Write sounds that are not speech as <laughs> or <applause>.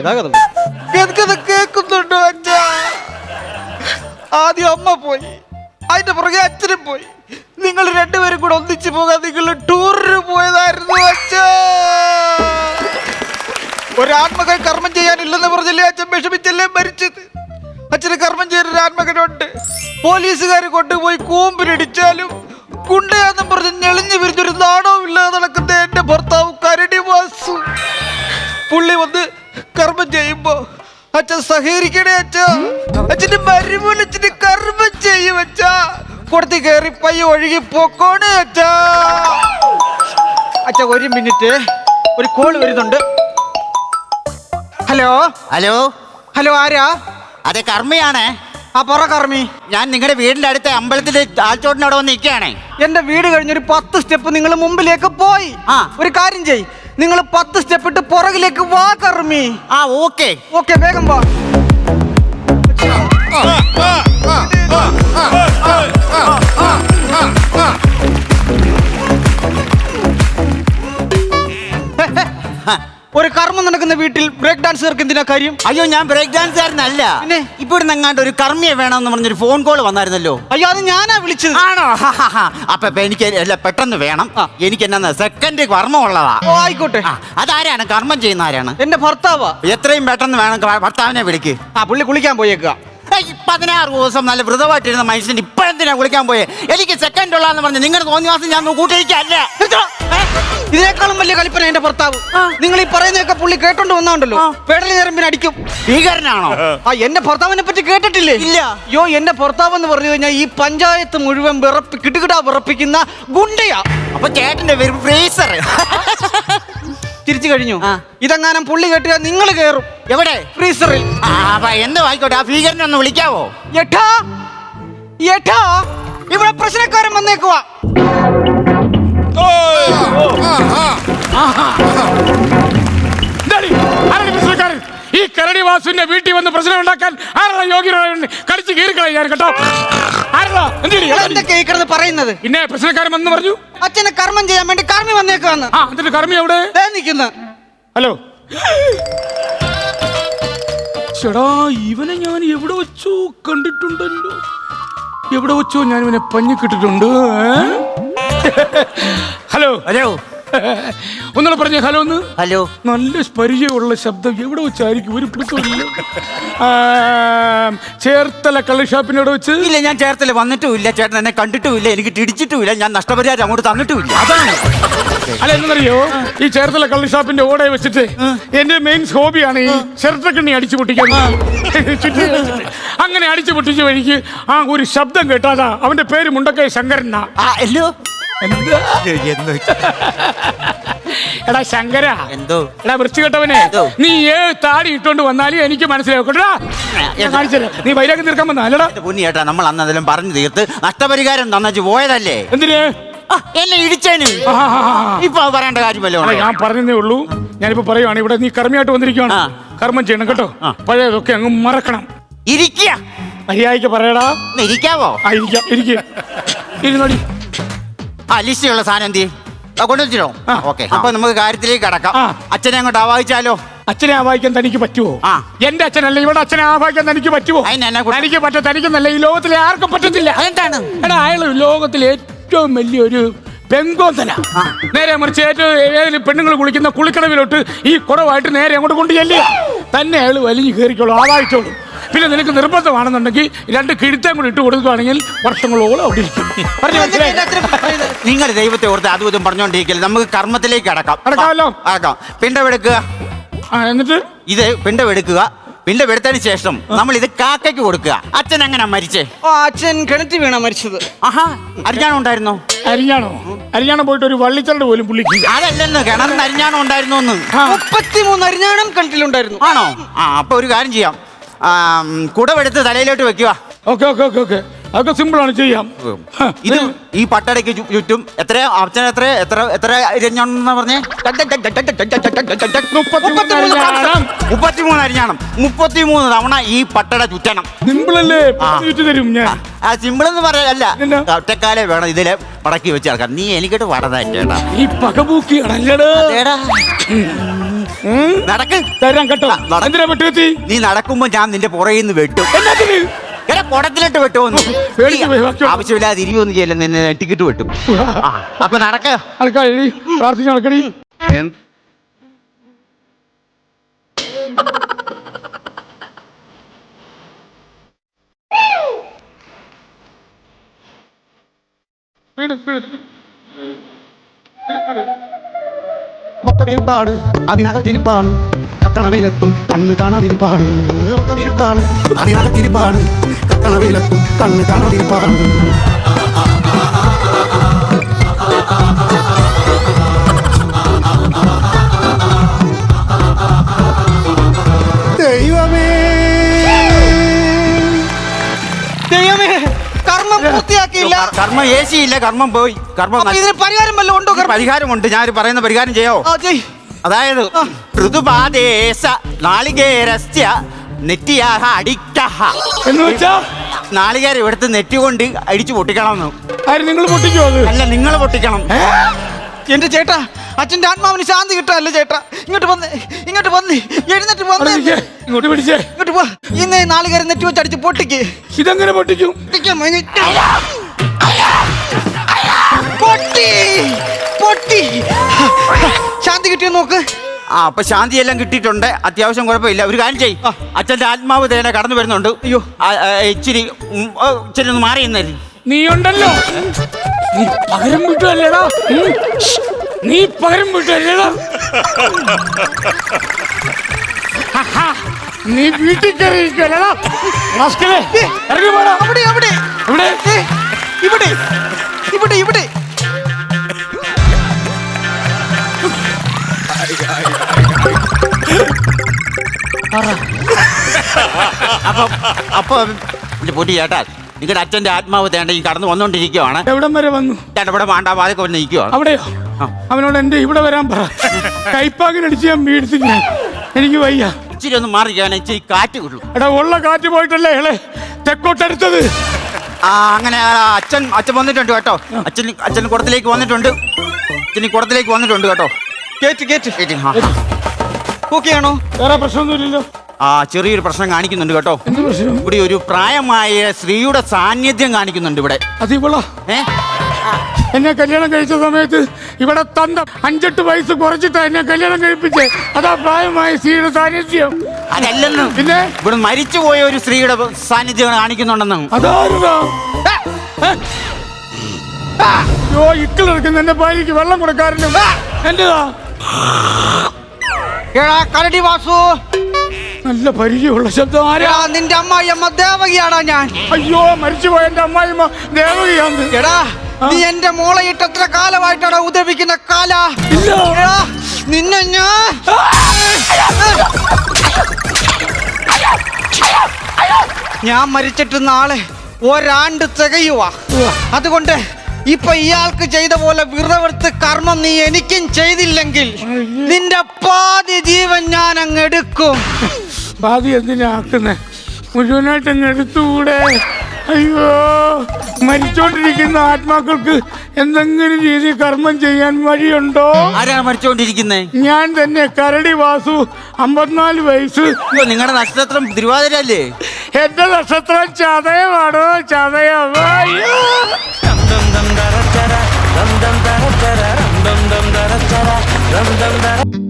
ഗതാഗതം. ഗതാഗതം കേൾക്കുന്നുണ്ടോ അച്ഛാ? ആദ്യം അമ്മ പോയി. അതിന്റെ പുറകെ അച്ഛനും പോയി. നിങ്ങൾ രണ്ടുപേരും കൂടെ ഒന്നിച്ചു പോകാൻ നിങ്ങൾ ടൂറിന് പോയതായിരുന്നു അച്ഛാ. ഒരു ആത്മകൻ കർമ്മം ചെയ്യാനില്ലെന്ന് പറഞ്ഞില്ലേ അച്ഛൻ വിഷമിച്ചല്ലേ മരിച്ചത്? അച്ഛന് കർമ്മം ചെയ്യാൻ ഒരു ആത്മകനുണ്ട് പോലീസുകാർ കൊണ്ടുപോയി കൂമ്പിലിടിച്ചാലും കുണ്ടയാന്നും പറഞ്ഞ് ഞെളിഞ്ഞു വിരിഞ്ഞൊരു നാണവും ഇല്ലാതെ നടക്കുന്ന എന്റെ ഭർത്താവ് കരടി വാസു പുള്ളി വന്ന് കർമ്മം ചെയ്യുമ്പോ അച്ഛൻ സഹകരിക്കണേ അച്ഛ. അച്ഛന്റെ മരുമോൻ അച്ഛന്റെ കർമ്മം ചെയ്യും അച്ഛ. കൊടുത്തി കയറി പയ്യ ഒഴുകി പോക്കോണേ അച്ഛ. അച്ഛ ഒരു മിനിറ്റ്. ഒരു കോൾ വരുന്നുണ്ട്. ഹലോ? ഹലോ? ഹലോ ആരാ? അതെ കർമ്മിയാണേ. ആ പറ കർമ്മി. ഞാൻ നിങ്ങളുടെ വീടിന്റെ അടുത്ത അമ്പലത്തിലെ ആൾച്ചോട്ടിനവിടെ വന്ന് നിൽക്കുകയാണേ. എന്റെ വീട് കഴിഞ്ഞൊരു പത്ത് സ്റ്റെപ്പ് നിങ്ങൾ മുമ്പിലേക്ക് പോയി. ആ. ഒരു കാര്യം ചെയ് നിങ്ങൾ പത്ത് സ്റ്റെപ്പ് ഇട്ട് പുറകിലേക്ക് വാ കർമ്മി. ആ ഓക്കെ ഓക്കെ വേഗം വാ. <laughs> ഒരു കർമ്മം നടക്കുന്ന വീട്ടിൽ ബ്രേക്ക് ഡാൻസ് എന്തിനാ കാര്യം? അയ്യോ ഞാൻ ബ്രേക്ക് ഡാൻസുകാരനല്ല പിന്നെ? ഇവിടെ എങ്ങാണ്ട് ഒരു കർമ്മിയെ വേണമെന്ന് പറഞ്ഞൊരു ഫോൺ കോൾ വന്നായിരുന്നല്ലോ. അയ്യോ അത് ഞാനാ വിളിച്ചത്. ആണോ? അപ്പൊ ഇപ്പൊ എനിക്ക് അല്ല പെട്ടെന്ന് വേണം. ആ. എനിക്ക് എന്നാ സെക്കൻഡ് കർമ്മം ഉള്ളതാ ഓ ആയിക്കോട്ടെ. ആ, അതാരാണ്? കർമ്മം ചെയ്യുന്ന ആരാണ്? എന്റെ ഭർത്താവാ. എത്രയും പെട്ടെന്ന് വേണം ഭർത്താവിനെ വിളിക്ക്. ആ പുള്ളി കുളിക്കാൻ പോയേക്കുക. പതിനാറ് ദിവസം നല്ല വ്രതമായിട്ടിരുന്ന മനുഷ്യൻ ഇപ്പോഴെന്തിനാ വിളിക്കാൻ പോയെ? എനിക്ക് സെക്കൻഡ് ഉള്ളതെന്ന് പറഞ്ഞ് നിങ്ങളുടെ തോന്നിവാസം ഞാൻ കൂട്ടിയിരിക്കല്ല ഇതിനേക്കാളും വലിയ കളിപ്പന എന്റെ ഭർത്താവ്. നിങ്ങൾ ഈ പറയുന്നതൊക്കെ പുള്ളി കേട്ടോണ്ട് വന്നോണ്ടല്ലോ. പേടലി ഞരമ്പിന് അടിക്കും. ഭീകരനാണോ? ആ. എന്റെ ഭർത്താവിനെ പറ്റി കേട്ടിട്ടില്ലേ? ഇല്ല. യോ എന്റെ ഭർത്താവ് എന്ന് പറഞ്ഞു കഴിഞ്ഞാൽ ഈ പഞ്ചായത്ത് മുഴുവൻ വിറപ്പി കിടുകിടാ വിറപ്പിക്കുന്ന ഗുണ്ടയാ. അപ്പൊ ചേട്ടന്റെ ഫ്രീസർ തിരിച്ചു കഴിഞ്ഞു. ഇതെങ്ങാനും പുള്ളി കേട്ടിയാ നിങ്ങൾ കയറും. എവിടെ? ഫ്രീസറിൽ. എന്തോ ആയിക്കോട്ടെ ആ ഭീകരനെ ഒന്ന് വിളിക്കാവോ? എട്ടാ എട്ടാ ഇവിടെ പ്രശ്നക്കാരൻ വന്നേക്കുവാ. ഈ കരടി വാസുവിന്റെ വീട്ടിൽ വന്ന് പ്രശ്നം ഉണ്ടാക്കാൻ ആരാ യോഗ്യ കളിച്ച് കീറി ഞാൻ കേട്ടോ. ആരാ എന്തിനീ? എന്തൊക്കെ ഈ കിടന്ന് പറയുന്നത്? പിന്നെ പ്രശ്നക്കാരൻ വന്ന് പറഞ്ഞു. അച്ഛന് കർമ്മം ചെയ്യാൻ വേണ്ടി കർമ്മി വന്നേക്കുവാന്ന് ആ എന്നിട്ട് കർമ്മി എവിടെ? ദേ നിൽക്കുന്ന. ഹലോ. ചേടാ ഇവനെ ഞാൻ എവിടെ വെച്ചോ? കണ്ടിട്ടുണ്ടല്ലോ. എവിടെ വെച്ചോ? ഞാൻ ഇവനെ പഞ്ഞിക്കിട്ടിട്ടുണ്ട്? ഹലോ. ഹലോ. ഒന്നുകൂടെ പറഞ്ഞേ ഹലോ ഒന്ന്. ഹലോ. നല്ല പരിചയമുള്ള ശബ്ദം എവിടെ വെച്ചായിരിക്കും? ഒരു പിടുത്തമില്ല ചേർത്തല കള്ളി ഷാപ്പിനോട് വെച്ച്? ഇല്ല ഞാൻ ചേർത്തല വന്നിട്ടും ഇല്ല ചേട്ടൻ എന്നെ കണ്ടിട്ടും ഇല്ല എനിക്ക് തിരിച്ചിട്ടും ഇല്ല ഞാൻ നഷ്ടപരിഹാരം അങ്ങോട്ട് തന്നിട്ടും ഇല്ല അതാണ്. അല്ല എന്നറിയോ? ഈ ചേർത്തല കള്ളി ഷാപ്പിന്റെ ഓടെ വെച്ചിട്ട് എന്റെ മെയിൻ ഹോബിയാണ് ഈ ചെറുത്തക്കണ്ണി അടിച്ചു പൊട്ടിക്കുന്നത്. വെച്ചിട്ട്. അങ്ങനെ അടിച്ചു പൊട്ടിച്ചു വഴിക്ക് ആ ഒരു ശബ്ദം കേട്ടാതാ അവന്റെ പേര് മുണ്ടക്കൈ ശങ്കരനാ ഹലോ എന്താ? എടാ ശങ്കര എന്തോ? എടാ വൃത്തികെട്ടവനെ നീ ഏത് താടി ഇട്ടോണ്ട് വന്നാലും എനിക്ക് മനസ്സിലാക്കട്ടാ നീ വൈരാഗ്യം തീർക്കാൻ വന്നാ അല്ലടാ. എന്റെ പൊന്നി ചേട്ടാ നമ്മൾ അന്ന് അതെല്ലാം പറഞ്ഞു തീർത്ത് നഷ്ടപരിഹാരം തന്നു പോയതല്ലേ? എന്തിന്? എന്നെ ഇടിച്ചേന്. ഇപ്പൊ പറയേണ്ട കാര്യമല്ലോ ഞാൻ പറഞ്ഞതേ ഉള്ളൂ. ഞാനിപ്പോ പറയുവാണ് ഇവിടെ നീ കർമ്മയായിട്ട് വന്നിരിക്കുവാണ്. കർമ്മം ചെയ്യണം കേട്ടോ. പഴയതൊക്കെ അങ്ങ് മറക്കണം. ഇരിക്കുക മര്യാദയ്ക്ക് പറയടാ. ഇരിക്കാവോ? ആ ഇരിക്കാം ഇരിക്കുക ഇരുന്നോടി. ആ ലിസ്റ്റിലുള്ള സാധനം എന്ത് കൊണ്ടുവച്ചിട്ടോ. ഓക്കെ അപ്പൊ നമുക്ക് കാര്യത്തിലേക്ക് കടക്കാം. അച്ഛനെ അങ്ങോട്ട് ആവാഹിച്ചാലോ? അച്ഛനെ ആവാഹിക്കാൻ തനിക്ക് പറ്റുമോ ആ. എന്റെ അച്ഛനല്ല ഇവിടെ അച്ഛനെ ആവാഹിക്കാൻ തനിക്ക് പറ്റുമോ തനിക്ക് പറ്റ? തനിക്കെന്നല്ല ഈ ലോകത്തിലെ ആർക്കും പറ്റത്തില്ല. എന്താണ് എടാ അയാൾ ലോകത്തിലെ ഏറ്റവും വലിയൊരു പെങ്കോന്തന നേരെ മറിച്ച് ഏറ്റവും ഏതെങ്കിലും പെണ്ണുങ്ങൾ കുളിക്കുന്ന കുളിക്കടവിലോട്ട് ഈ കുടവായിട്ട് നേരെ അങ്ങോട്ട് കൊണ്ടു ചെല്ലുക തന്നെ അയാൾ വലിഞ്ഞു കയറിക്കോളൂ ആവാഹിച്ചോളൂ. പിന്നെ നിനക്ക് നിർബന്ധമാണെന്നുണ്ടെങ്കിൽ രണ്ട് കിഴുത്തേം കൂടി ഇട്ട് കൊടുക്കുകയാണെങ്കിൽ വർഷങ്ങളോളം അവിടെ ഇരിക്കും. പറഞ്ഞു മനസ്സിലായി? നിങ്ങൾ ദൈവത്തെ ഓർത്ത് അതും ഇതും പറഞ്ഞോണ്ടിരിക്കൽ നമുക്ക് കർമ്മത്തിലേക്ക് അടക്കാം അടക്കാമല്ലോ അടക്കാം പിണ്ടവെടുക്കുക ആ എന്നിട്ട്? ഇത് പിണ്ടവെടുക്കുക പിന്നെ വെടുത്തതിന് ശേഷം നമ്മൾ ഇത് കാക്കയ്ക്ക് കൊടുക്കുക. അച്ഛൻ എങ്ങനെ മരിച്ചേ? ഓ അച്ഛൻ കിണറ്റ് വീണ മരിച്ചത്. ആഹാ അരിഞ്ഞാണോ ഉണ്ടായിരുന്നോ? അരിഞ്ഞാണോ? അരിഞ്ഞാണോ പോയിട്ട് ഒരു വള്ളിച്ചണ്ട് പോലും പുള്ളിക്ക് അതല്ലെന്ന് കിണറിന് അരിഞ്ഞാണോ ഉണ്ടായിരുന്നോന്ന് ആ, മുപ്പത്തിമൂന്ന് അരിഞ്ഞാണം കിണറ്റിലുണ്ടായിരുന്നു. ആണോ? ആ അപ്പൊ ഒരു കാര്യം ചെയ്യാം. ആ, കുടമെടുത്ത് തലയിലോട്ട് വെക്കുക. Okay okay okay okay. അതൊക്കെ സിമ്പിൾ ആണ് ചെയ്യാം ഇത് ഈ പട്ടടയ്ക്ക് ചുറ്റും എത്ര അച്ഛൻ എത്ര എത്ര എത്ര ഇരഞ്ഞാണെന്നാ പറഞ്ഞേ? മുപ്പത്തിമൂന്ന് അരിഞ്ഞാണം. മുപ്പത്തിമൂന്ന് തവണ ഈ പട്ടട ചുറ്റണം. സിമ്പിളല്ലേ? തരും ഞാൻ. ആ സിമ്പിൾ എന്ന് പറയല്ല ഒറ്റക്കാലേ വേണം ഇതിലെ പടക്കി വെച്ച് നടക്കാൻ. നീ എനിക്കിട്ട് വടതായിട്ട് ഈ പകബൂക്കിയാണ്. നടക്ക്. തരാം കേട്ടോ. എന്തിനാ വെട്ടുകത്തി നീ നടക്കുമ്പോ ഞാൻ നിന്റെ പുറകിൽ നിന്ന് വെട്ടും എടാ കുടത്തിലിട്ട് വെട്ടുമെന്ന്. ആവശ്യമില്ലാതെ ഇരിയൊന്നും ചെയ്യല്ല നിന്നെ ടിക്കറ്റ് വെട്ടും. അപ്പൊ നടക്ക. പ്രാർത്ഥിച്ച് നടക്കടി. വീട് വീട്. ഒത്തടിരുപ്പാണ് അതിനകത്തിരിപ്പാണ്. കത്തണവിലെത്തും കണ്ണ് കാണാതിരിപ്പാണ് ഒത്തടിരുപ്പാണ് അതിനകത്തിരിപ്പാണ് കത്തണവിലെത്തും കണ്ണ് കാണാതിരിപ്പാണ് കർമ്മം ഇല്ല കർമ്മം പോയി. കർമ്മം അപ്പൊ ഇതിന് പരിഹാരം വല്ലതും ഉണ്ടോ കർമ്മം? പരിഹാരമുണ്ട്. ഞാൻ പറയുന്ന പരിഹാരം ചെയ്യോ? ആ ചെയ് അതായത്. ഋതുപാദേശ നാളികേരസ്യ നെറ്റിയാഹ അടിക്കഹ. എന്ന് വെച്ചാ? നാളികേരം ഇവിടുത്തെ നെറ്റി കൊണ്ട് അടിച്ചു പൊട്ടിക്കണം ആര് നിങ്ങൾ പൊട്ടിക്കോ അത്? അല്ല നിങ്ങൾ പൊട്ടിക്കണം. എന്റെ ചേട്ടാ അച്ഛന്റെ ആത്മാവിന് ശാന്തി കിട്ടാല്ലേ ചേട്ടാ? ഇങ്ങോട്ട് വന്ന് ഇങ്ങോട്ട് വന്ന് എഴുന്നേറ്റ് അവിടെ വന്ന് നിൽക്ക്. ഇങ്ങോട്ട് പിടിച്ചേ. ഇങ്ങോട്ട് പോ ഇന്ന് നാളുകാരൻ നെറ്റ് വെച്ച് അടിച്ച് പൊട്ടിക്ക്. ഇതെങ്ങനെ പൊട്ടിക്കും? പൊട്ടിക്കാൻ. പൊട്ടി പൊട്ടി. ശാന്തി കിട്ടിയോ നോക്ക്? ആ അപ്പൊ ശാന്തി എല്ലാം കിട്ടിയിട്ടുണ്ട്. അത്യാവശ്യം കുഴപ്പമില്ല. ഒരു കാര്യം ചെയ് അച്ഛന്റെ ആത്മാവ് തേനെ കടന്നു വരുന്നുണ്ട്. അയ്യോ. ഇച്ചിരി ഇച്ചിരി ഒന്ന് മാറി എന്നായിരുന്നു നീ ഉണ്ടല്ലോ നീ പകരം വിട്ടല്ലേടാ നീ പകരം വിട്ടല്ലേടാ നീ വീട്ടിൽ കയറി ഇറങ്ങി പോടാ. അവിടെ അവിടെ. ഇവിടെ ഇവിടെ ഇവിടെ ഇവിടെ. അപ്പൊ അപ്പൊ എന്റെ പൊടി ചേട്ടാ നിങ്ങളുടെ അച്ഛന്റെ ആത്മാവ് തേണ്ട ഈ കടന്നു വന്നോണ്ടിരിക്കുവാണ്. എവിടം വരെ വന്നു? ചേട്ടാ ഇവിടെ വേണ്ട വാതൊക്കെ വന്ന് നിൽക്കുവാണ് അവിടെയോ? അവനോട് എന്റെ ഇവിടെ വരാൻ പറ. കൈപ്പാകിനടിച്ച് ഞാൻ മേടിച്ചില്ല എനിക്ക് വയ്യ. ഇച്ചിരി ഒന്ന് മാറിക്കാൻ ഇച്ചിരി കാറ്റ് കിട്ടും എടാ ഉള്ള കാറ്റ് പോയിട്ടല്ലേ ഇളെ? തെക്കോട്ടെടുത്തത്. ആ അങ്ങനെ ആ, അച്ഛൻ അച്ഛൻ വന്നിട്ടുണ്ട് കേട്ടോ. അച്ഛൻ അച്ഛൻ കുടത്തിലേക്ക് വന്നിട്ടുണ്ട്. അച്ഛൻ ഈ കുടത്തിലേക്ക് വന്നിട്ടുണ്ട് കേട്ടോ. കേറ്റ് കേറ്റ്. ഏറ്റി, ആ. വേറെ പ്രശ്നമൊന്നുമില്ലല്ലോ. ആ ചെറിയൊരു പ്രശ്നം കാണിക്കുന്നുണ്ട് കേട്ടോ. എന്ത് പ്രശ്നം? ഇവിടെ ഒരു പ്രായമായ സ്ത്രീയുടെ സാന്നിധ്യം കാണിക്കുന്നുണ്ട് ഇവിടെ. അത് ഇവളാ. ഏ? എന്നെ കല്യാണം കഴിച്ച സമയത്ത് ഇവിടെ തന്ത അഞ്ചെട്ട് വയസ്സ് കുറച്ചിട്ടാ എന്നെ കല്യാണം കഴിപ്പിച്ചേ. അതാ പ്രായമായ സ്ത്രീയുടെ സാന്നിധ്യം. അതല്ലെന്ന് പിന്നെ? ഇവിടെ മരിച്ചുപോയ ഒരു സ്ത്രീയുടെ സാന്നിധ്യം കാണിക്കുന്നുണ്ടെന്ന്. അതാരുതാ യോ ഇക്കിളെടുക്കുന്ന എന്റെ ഭാര്യക്ക് വെള്ളം കൊടുക്കാറുണ്ട് എന്റേതാ? എടാ കരടി വാസു. നല്ല പരിചയമുള്ള ശബ്ദം ആരാ? നിന്റെ അമ്മായി അമ്മ ദേവകിയാടാ ഞാൻ. അയ്യോ മരിച്ചുപോയ എന്റെ അമ്മായിയമ്മ ദേവകിയാണ് എടാ നീ എന്റെ മോളെ ഇട്ട് എത്ര കാലമായിട്ടാണ് ഉദവിക്കുന്ന കാല. നിന്നെ ഞാൻ ഞാൻ മരിച്ചിട്ട് നാളെ ഒരാണ്ട് തികയുവാ. അതുകൊണ്ട് ഇപ്പൊ ഇയാൾക്ക് ചെയ്ത പോലെ വിറവെടുത്ത് കർമ്മം നീ എനിക്കും ചെയ്തില്ലെങ്കിൽ നിന്റെ പാതി ജീവൻ ഞാൻ അങ്ങ് എടുക്കും. പാതി എന്തിനാ ആക്കുന്നേ? മുഴുവനായിട്ട് അങ്ങ് എടുത്തുകൂടെ? അയ്യോ മരിച്ചോണ്ടിരിക്കുന്ന ആത്മാക്കൾക്ക് എന്തെങ്കിലും രീതി കർമ്മം ചെയ്യാൻ വഴിയുണ്ടോ? ആരാണ് മരിച്ചോണ്ടിരിക്കുന്നേ? ഞാൻ തന്നെ കരടി വാസു അമ്പത്തിനാല് വയസ്സ്. നിങ്ങളുടെ നക്ഷത്രം തിരുവാതിര അല്ലേ എന്റെ നക്ഷത്രം ചതയമാണോ? ചതയം അയ്യോ. dum